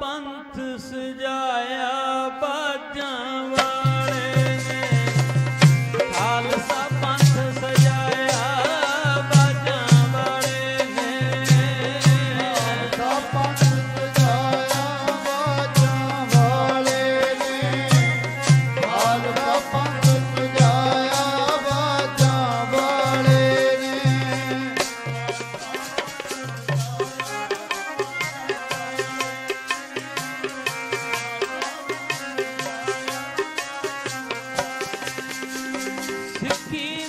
ਪੰਥ ਸਜਾਇਆ peace.